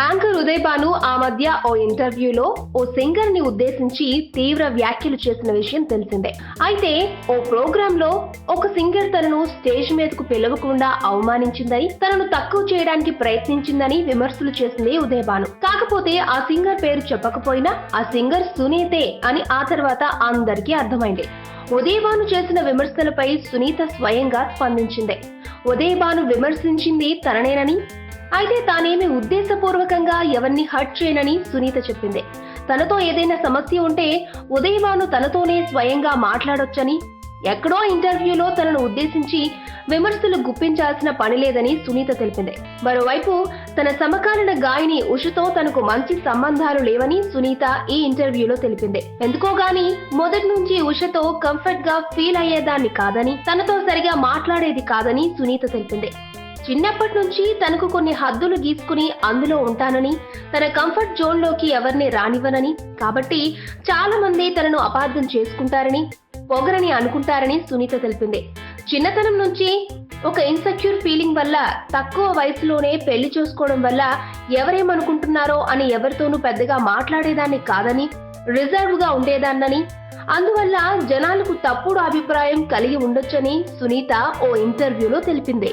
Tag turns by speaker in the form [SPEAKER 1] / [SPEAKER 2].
[SPEAKER 1] Anchor Uday Bhanu ఆ మధ్య ఓ ఇంటర్వ్యూలో ఓ సింగర్ని ఉద్దేశించి తీవ్ర వ్యాఖ్యలు చేసిన విషయం తెలిసిందే. అయితే ఓ ప్రోగ్రామ్లో ఒక సింగర్ తనను స్టేజ్ మీదకు పిలవకుండా అవమానించిందని తనను తక్కువ చేయడానికి ప్రయత్నించిందని విమర్శలు చేసింది ఉదయ్ భాను కాకపోతే ఆ సింగర్ పేరు చెప్పకపోయినా ఆ సింగర్ సునీతే అని ఆ తర్వాత అందరికీ అర్థమైంది. ఉదయభాను చేసిన విమర్శలపై సునీత స్వయంగా స్పందించింది. ఉదయభాను విమర్శించింది తననేనని అయితే తానేమి ఉద్దేశపూర్వకంగా ఎవరిని హర్ట్ చేయనని సునీత చెప్పింది. తనతో ఏదైనా సమస్య ఉంటే ఉదయవాను తనతోనే స్వయంగా మాట్లాడొచ్చని ఎక్కడో ఇంటర్వ్యూలో తనను ఉద్దేశించి విమర్శలు గుప్పించాల్సిన పని లేదని సునీత తెలిపింది. మరోవైపు తన సమకాలీన గాయని ఉషతో తనకు మంచి సంబంధాలు లేవని సునీత ఈ ఇంటర్వ్యూలో తెలిపింది. ఎందుకో గాని మొదటి నుంచి ఉషతో కంఫర్ట్గా ఫీల్ అయ్యేదాన్ని కాదని తనతో సరిగా మాట్లాడేది కాదని సునీత తెలిపింది. చిన్నప్పటి నుంచి తనకు కొన్ని హద్దులు గీసుకుని అందులో ఉంటానని తన కంఫర్ట్ జోన్లోకి ఎవరిని రానివ్వనని కాబట్టి చాలా మంది తనను అపార్థం చేసుకుంటారని పొగరని అనుకుంటారని సునీత తెలిపింది. చిన్నతనం నుంచి ఒక ఇన్సెక్యూర్ ఫీలింగ్ వల్ల తక్కువ వయసులోనే పెళ్ళి చేసుకోవడం వల్ల ఎవరేమనుకుంటున్నారో అని ఎవరితోనూ పెద్దగా మాట్లాడేదాన్ని కాదని రిజర్వ్గా ఉండేదాన్నని అందువల్ల జనాలకు తప్పుడు అభిప్రాయం కలిగి ఉండొచ్చని సునీత ఓ ఇంటర్వ్యూలో తెలిపింది.